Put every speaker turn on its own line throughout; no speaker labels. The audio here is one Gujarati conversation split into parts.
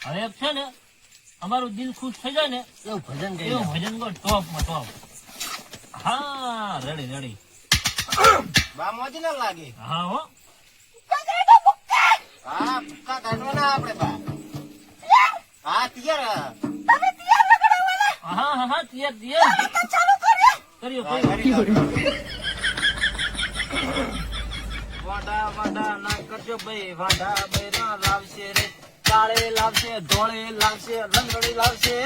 હવે છે ને અમારું દિલ ખુશ થઈ જાય ને
એવું ભજન
એવું ભજન ગો ટોપમાં ટોપ હા રડી રડી
બા મોજ ના લાગે
હા હો
હા ભૂક્કા કાઢવાના આપણે બા હા, તૈયાર.
હા હા હા તૈયાર તૈયાર. કર્યો કર્યો
કરી દો.
વાંઢા વાંઢા ના કરજો ભાઈ વાડા બૈરા લાવશે રે. કાળે લાવશે ધોળે લાવશે રંગડી લાવશે.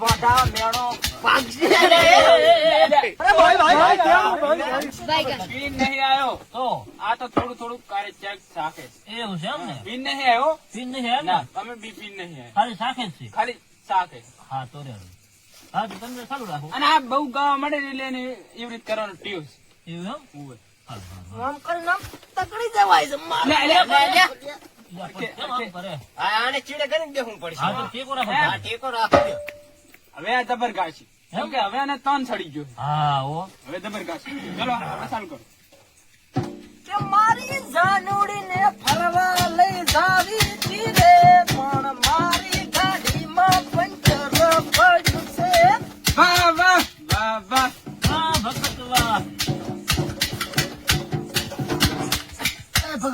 વાડા મેળો પાકશે રે. પીન નહીં આવ્યો
તો
આ તો થોડું થોડું કારે ચેક શાકે
એવું છે એમ ને?
પીન નહીં આવ્યો
નહીં એમ
તમે બી પીન નહીં આવ્યા
ખાલી સાખે જ છે.
ખાલી શાકે
હા તો રેડી હા તો તમને ચાલુ રાખો.
અને આ બહુ ગાવા માટે એટલે એને એવી રીતે કરવાનો ટીવ છે.
હાલ, હાલ, હાલ.
આમ કરીને આમ તકડી જવાય છે મારે.
લે, લે, લે, લે.
યા, પણ કેમ આમ કરે?
હા આને ચીડે કરીને બેહવું પડશે.
હા તો ટેકો રાખો.
હા ટેકો રાખો.
હવે આ જબર ગાશી. કેમ કે હવે આને તન સડી ગયો
હા ઓ
હવે જબર ગાશી. ચલો ચાલુ કરો.
કે મારી જાનુડીને ફરવા લઈ જાવી.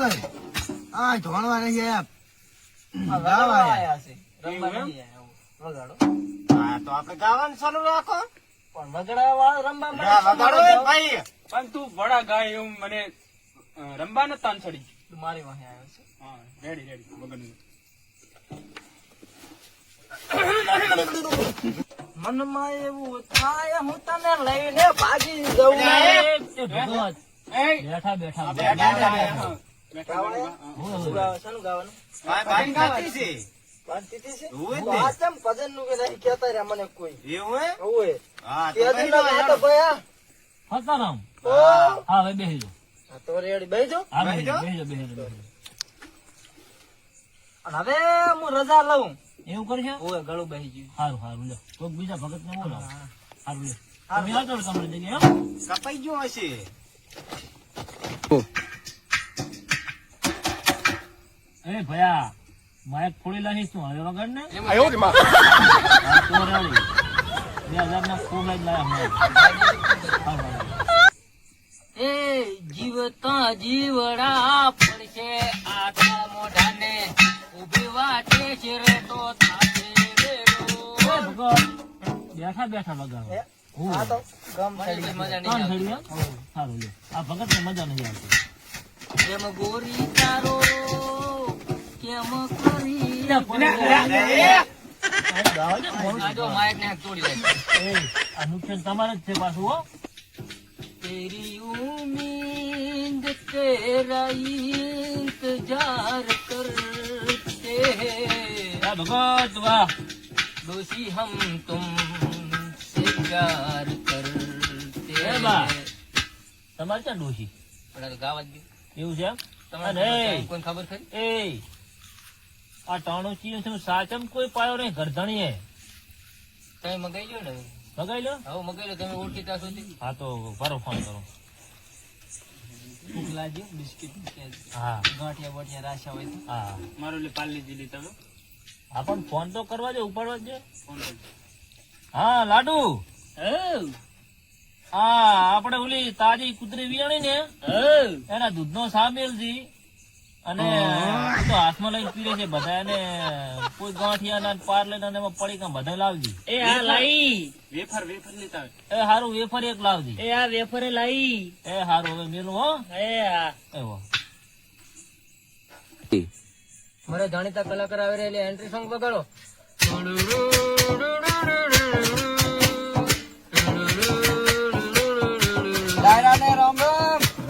ભગત
આ ધોણવા નહીં આયા
છે રમવા વગાડો
હા તો આપણે ગાવાનું ચાલુ રાખો
પણ વગાડવા વાળો રમવા
વગાડો? ભાઈ
પણ તું વડા ગાય એવું મને અ, રમવાનો તાન સડી
મારી વાહે આવ્યો છે
હા રેડી રેડી વગરનું
મનમાં એવું થાય હું તને લઈને ભાગી જઉં
બેઠા બેઠા
બેઠા,
હવે
હા, રજા લઉં
એવું કરશે
ગળું બહી ગયું
સારું સારું લે કોઈક બીજા ભગત ને બોલાવો. સારું લે. તમે જગ્યાએ
કપાઈ ગયો હશે
એ ભયા માયક ફોડી લાગી તું હવે વગર ને? તો. બે હજાર ના ફોન લઈ લાયા.
એ જીવતા જીવડા પડશે આખા મોઢાને ઊભી વાટે છે રે તો થાશે વેરો.
બેઠા બેઠા વગાડો
આ તો ગમ થડી મજા નહીં
સારું લે આ ભગત ને મજા નહીં આવતી.
એમ ગોરી તારો કેમ કરી
ગાવા દે, મોડું
આ જો માઇક ને હાથ તોડી દે
એ, આ નુકસાન તમારે જ છે પાછું હો
तेरी उम्मीद तेरा इंतजार करते हैं
આ ભગત વાહ
दोषी हम तुम से प्यार करते
એ બા. તમારે ક્યાં ડોશી
પણ આ તો ગાવા જ ગયું
એવું છે એમ?
તમને
અરે.
કોઈ ખબર ખરી
એ આ ટાણું ચીયું છે સાચમ કોઈ પાયો નહીં ગરધણીએ
તમે મગાઈ ગયો ને
મગાઈ લો?
હવે મગાઈ લો તમે ઓળખીતા સુધી.
હા તો કરો ફોન કરો.
ભૂખ બિસ્કિટ
હા.
ગાંઠિયા બાઠિયા રાશા હોય
હા.
મારો લે પાલી દીધી તમે?
હા પણ ફોન તો કરવા દે ઉપાડવા જો દે. હા લાડુ. હા આપણે ઓલી તાજી કુતરી વિયાણી ને એના દૂધનો સામેલ જી. અને તો હાથમાં લઈને પીરે છે બધા એને કોઈ ગાંઠિયા ના પાર લઈને અને એમાં પડી કાં બધા લાવજી.
એ આ લાઈ.
વેફર વેફર લેતા
એ હારું વેફર એક લાવજી.
એ આ વેફર લાઈ.
એ હારું હવે મેલું હો.
એ આ.
એવો
મારા જાણીતા કલાકાર આવી રહેલી એન્ટ્રી સોંગ બગાડો રામ રામ.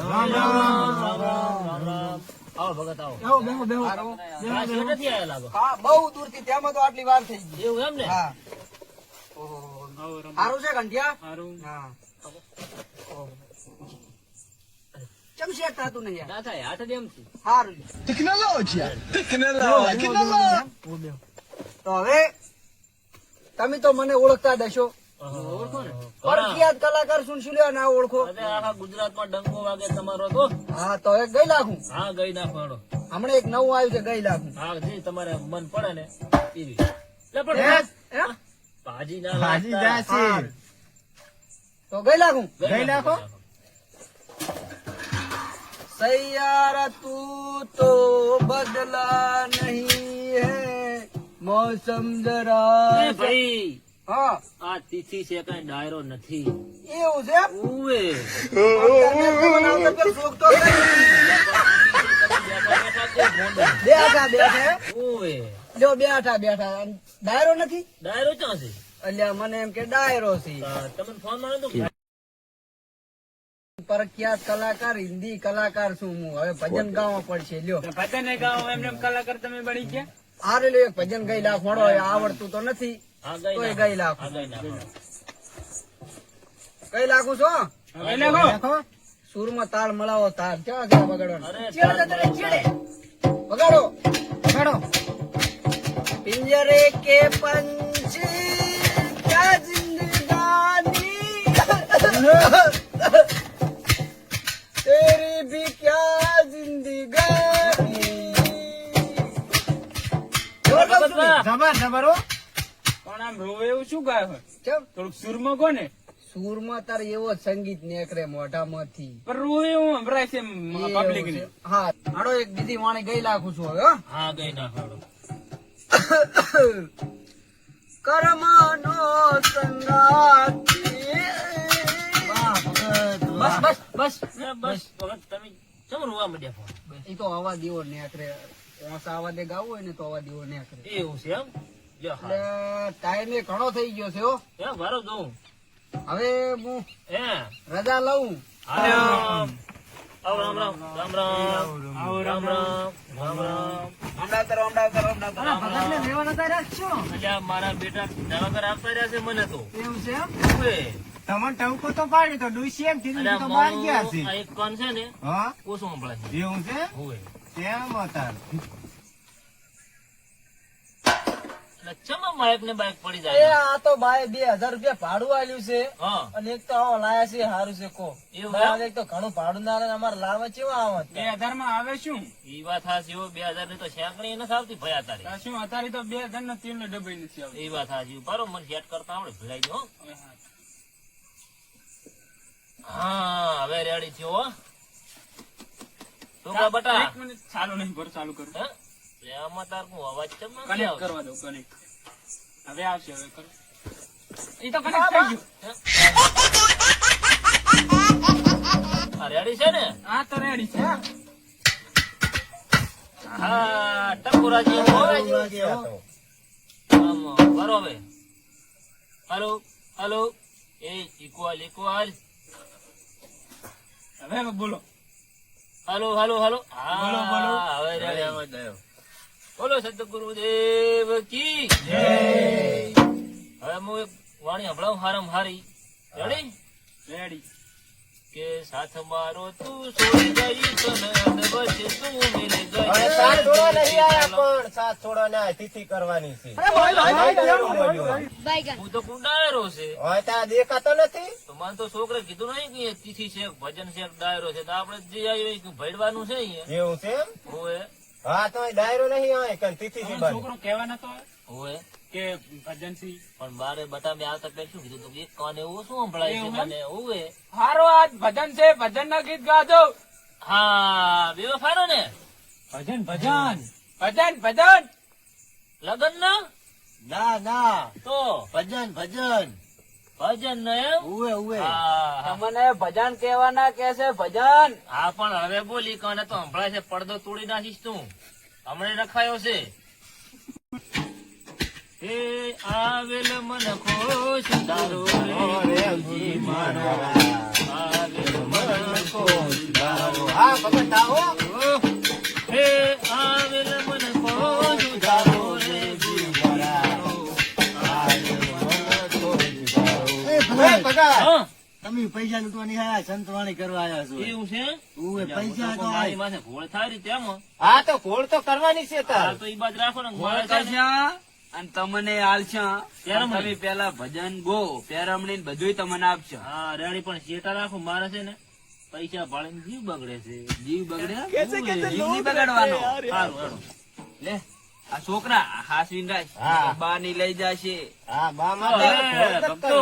રામ રામ.
આવો ભગત આવો.
બેહો બેહો. બેહો
નથી આયા લાગો
હા બહુ દૂરથી ત્યાંમાં તો આટલી વાર થઈ ગઈ.
એવું એમ ને
હા સારું છે ઘંટિયા
સારું
હા. ચમ થતું નહીં
ના થાય હાથ જ એમ છે.
સારું તો હવે તમે તો મને ઓળખતા હશો.
ઓળખો ને?
પ્રખ્યાત કલાકાર શું શું ના ઓળખો?
અરે આખા ગુજરાતમાં ડંકો વાગે તમારો તો.
હા તો એક ગઈ લાખું.
હા ગઈ નાખવાનો
હમણાં એક નવું આવ્યું છે ગઈ લાખું.
હા જી તમારે મન પડે ને. એ લે પણ ભાજી ના
ભાજી
લાગતા.
તો ગઈ લાખું?
ગઈ નાખો.
સૈયારા તું તો બદલા નહીં હે. મોસમ જરા
ભાઈ
હા.
આ તિથિ છે કઈ ડાયરો નથી.
એવું છે
ઉવે.
તમે. બેઠા બેઠા
ઉવે.
લ્યો બેઠા બેઠા ડાયરો નથી?
ડાયરો ક્યાં છે?
એટલે મને એમ કે ડાયરો છે.
હા, તમને ફોન માર્યો તો?
પ્રખ્યાત કલાકાર હિન્દી કલાકાર છું હું. હવે ભજન ગાવા પડશે લ્યો.
ભજન ગાવ એમને એમ કલાકાર તમે બની ગયા?
હારે લ્યો ભજન ગઈ લાખ મળો આવડતું તો નથી. તોય. ગઈ લાખ.
ગઈ
લાખું છો? સુરમાં તાળ મળાવો તાળ કેવા કેવા બગાડો બગાડો. વગાડો પિંજરે કે પંછી ક્યા જિંદગાની તેરી ભી ક્યા જિંદગાની
જબર જબર હો.
આમ રોવે એવું શું ગાય હોય?
કેમ?
થોડુંક સુરમાં કોને
સુરમાં તારે એવો સંગીત નીકળે મોઢામાંથી.
પણ રોવે એવું સંભળાય છે પબ્લિક ને
હા. હાડો એક બીજી વાણી ગઈ લાખું છું હવે હા.
ગઈ નાખો
કર્મનો સંગાતી
વાહ,
બસ બસ. બસ
બસ ભગત તમે ચમ રોવા માંડ્યા ફોન?
એ તો આવા દીવો નેકરે ઓસા આવા દે ગાવું હોય ને તો અવાજ દીવો નેકરે
એવું છે એમ?
એટલે ટાઈમ એ ઘણો થઈ ગયો છે હો.
એ વારો જોઉં
હવે હું
એ
રજા લઉં.
આવો રામ રામ. રામ રામ. આવો રામ રામ રામ. રામ.
હમણાં કરો હમણાં કરો હમણાં કરો.
ભગતને લેવા નતા રાખશો
અલ્યા મારા બેટા દવાખાને આપતા રહ્યા છે મને તો.
એવું છે
તમને તો પાડી તો ડુસી એમ કીધું
મારી
તો બહાર ગયા છે.
એક કોણ છે ને
હા?
કોસો સંભળાય છે.
એવું છે. તેમ હતા?
એટલે માયક ને બાઇક પડી
એ આ તો બાય બે હજાર રૂપિયા ભાડું આલ્યું છે. અને એક તો આવો લાયા છે સારું છે કો.
એવું
એક તો ઘણું ભાડું ના અમારે લાવવા ચેવા આવત
બે હજારમાં આવે શું?
ઈ વાત હાચી હો, બે હજારની તો શેકણી નથી આવતી ભયા તારી
શું અત્યારે તો બે હજાર નો તીન ને ડબ્બો નથી આવતો.
એ વાત હાચી બરો મને સેટ કરતા આવડે દો
હા.
હા. હવે રેડી થયો હો. તો બટા?
એક મિનિટ ચાલુ નહીં ભર ચાલુ કરું.
હે? લે તાર હું અવાજ કેમ નથી
કનેક્ટ કરવા દો કનેક્ટ હવે આવશે હવે કરો એ તો કનેક્ટ થઈ ગયું.
રેડી છે ને?
હા તો રેડી છે.
હા ટકોરાજી હો. આમ, બરો હવે. હાલો હાલો. એ ઇક્વલ ઇક્વલ
હવે હવે બોલો.
હાલો હાલો હાલો.
બોલો, બોલો.
હા હવે રેડી બોલો સદગુરુદેવ કી હવે હું એક વાણી હમણાં હારમ હારી. રેડી?
રેડી.
કે સાથ મારો તું છોડી ગઈ સનદ વચ્ચે તું મિલ ગઈ.
અરે સાથ છોડો નહીં આયા પણ સાથ છોડો ને તિથિ કરવાની છે.
હું તો કુંડાયરો છે.
હોય તા દેખાતો નથી?
તો મને તો છોકરે કીધું નહીં કે તિથિ છે ભજન છે ડાયરો છે. તો આપણે જે આવી ભેડવાનું છે અહીંયા.
એવું છે
હોવે.
હા તો ડાયરો નહીં હોય કે તિથિ થી
તમારો છોકરો કહેવા નતો
હોય
કે ભજન
પણ બારે બતા મેં આવતા શું કીધું તું એક કાન એવું શું સંભળાય છે મને? ઓવે
હારો આજ ભજન છે ભજન ના ગીત ગાજો.
હા બેવફાનો ને.
ભજન ભજન. ભજન ભજન.
લગન ના?
ના ના.
તો?
ભજન ભજન.
ભજન ને
ઉવે ઉવે.
હા
મને ભજન કેવાના કે છે ભજન?
હા પણ હવે બોલી કોને તો હમણાં છે પડદો તોડી નાખીશ તું. હમણે રખાયો છે. હે આવેલ મન ખોશ તારો રે મારો. આવેલ મન ખોશ તારો
હા ભગત આવો
હે આવેલ
તમે પૈસા લૂંટવાની આયા સંતવાણી કરવા આવ્યા છો.
એવું છે?
ઉવે પૈસા તો
મારી પાસે ઘોળ થાય રીતે એમ
હા તો ઘોળ તો કરવાની છે તાર.
તો ઈ બાજ રાખો ને
ઘોળ
અને તમને આલશા તમે પેલા ભજન ગો પેરમણી ને બધુંય તમને આપશે
હા રેડી પણ ચેતા રાખું મારે છે ને પૈસા ભાડે જીવ બગડે છે.
જીવ બગડે? જીવ નહીં બગડવાનો?
સારું.
લે આ છોકરા હાસવીન
હા.
રાખ બા ની લઈ જશે.
હા બા
ભક્તો.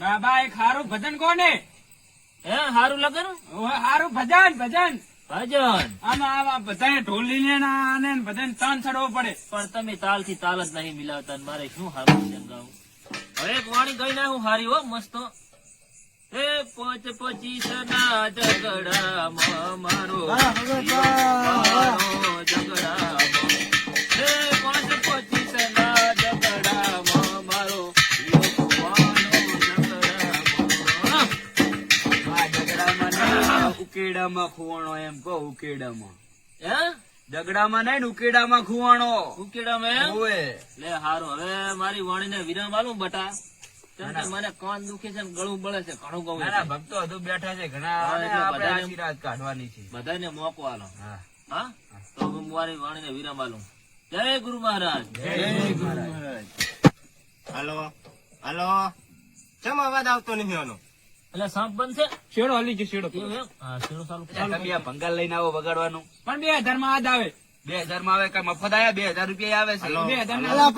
બાબા એક હારું ભજન કોને?
હે હારું લગન?
હારું ભજન ભજન.
ભજન.
આમાં બધાએ ઢોલી ને આને ભજન તાન ચડવો પડે.
પણ તમે તાલથી તાલ જ નહીં મિલાવતા મારે શું હારું ભજન ગાવું? હવે એક વાણી ગઈ નાખું હારી હો મસ્ત. હે પોચ પચીસ ના ઝઘડામાં મારો
ઉકેડામાં ખુવાણો એમ કહો ઉકેડામાં.
હે?
દગડામાં નહીં ને ઉકેડામાં ખુવાણો.
ઉકેડામાં એમ?
ઓવે.
લે હારું. હવે મારી વાણીને વિરામ આલું બટા. મને કાન દુખે છે ગળું બળે છે ઘણું કહું
ના ભક્તો હજુ બેઠા છે. ઘણા આશીર્વાદ કાઢવાની છે.
બધાને મોકો આલો.
હા.
હા? તો હું મારી વાણીને વિરામ આલું. જય ગુરુ મહારાજ.
જય હલો. હલો. ચમ અવાજ આવતો નહીં આનો?
એટલે સાપ બનશે?
શેડો હલી ગયો શેડો?
હા શેરો ચાલુ
તમે આ ભંગાર લઈને આવો બગાડવાનું
પણ બે હજારમાં આજ આવે.
બે હજારમાં આવે કઈ મફત આયા? બે હજાર રૂપિયા આવે છે.
બે હજાર ના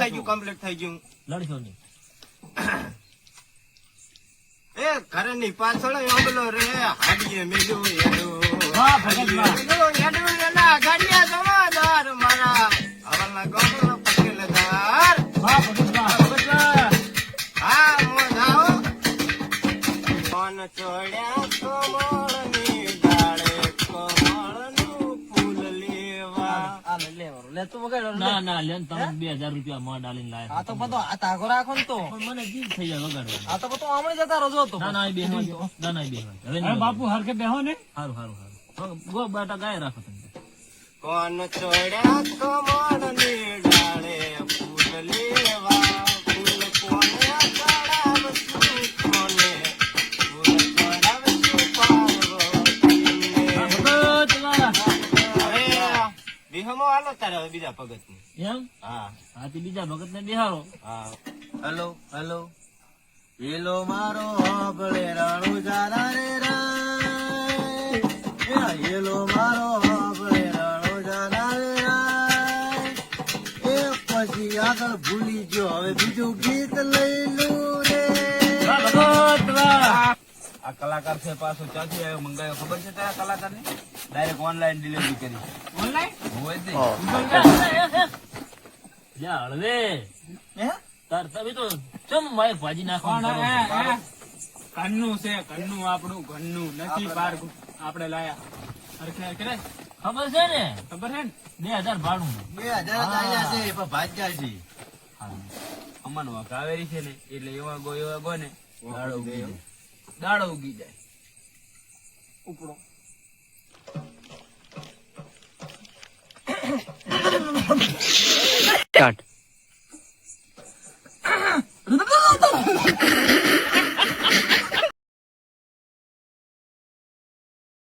થઈ ગયું કમ્પ્લીટ થઈ ગયું.
લડશો નહીં.
એ ઘરની પાછળ ઓબલો રે હાડીએ મેલ્યું એનું.
વાહ, ભગત, વાહ.
મેલ્યું એના ગાડિયા સમાધાર મારા. હવાલના ગામનો પાન ચોળ્યા કમળની ડાળે કમળનું ફૂલ લેવા.
આ લે તું વગાડ
ના ના લેન તમે બે હજાર રૂપિયા માં ડાલીને લાયા.
આ તો બધો આ તાગો રાખો ને તો.
મને જીવ થઈ જાય વગાડવાનું
આ તો બધો આમણે જતા રહો તો
ના ના એ ના. ના એ હવે
હવે બાપુ હરકે બેહો ને.
સારું સારું સારું ગો બાટા ગાય રાખો તમે.
કોણ ચડ્યા કમળની વિહમો હાલો તારે હવે બીજા ભગતની.
એમ?
હા.
આથી બીજા ભગત ને બેહારો
હા.
Hello hello. પેલો મારો હબળે રાણુ જારા રે એ મારો હબળે રાણુ જારા રે રા એ પછી આગળ ભૂલી ગયો હવે બીજું ગીત લઈ લઉં રે
ભગત
આ કલાકાર છે પાછો ચાચી આવ્યો મંગાયો ખબર છે તારા કલાકાર ને ડાયરેક્ટ ઓનલાઈન ડિલિવરી કરી.
ઓનલાઈન
હોય જ
જા હળવે.
હે?
તાર તમે તો ચમ માય ભાજી
પણ
નાખવાનું
એ,
કરો છો?
એ, ઘરનું છે ઘરનું આપણું ઘરનું. નથી બાર આપણે લાયા. હરખે હરખે
ખબર છે ને?
ખબર છે ને?
બે હજાર ભાડું.
બે હજાર જ છે પણ ભાગ્યા છે
અમન કાવેરી છે ને એટલે એવા ગો એવા ગો ને દાડો ઉગી જાય દાડો ઉગી જાય.
ઉપડો. কাট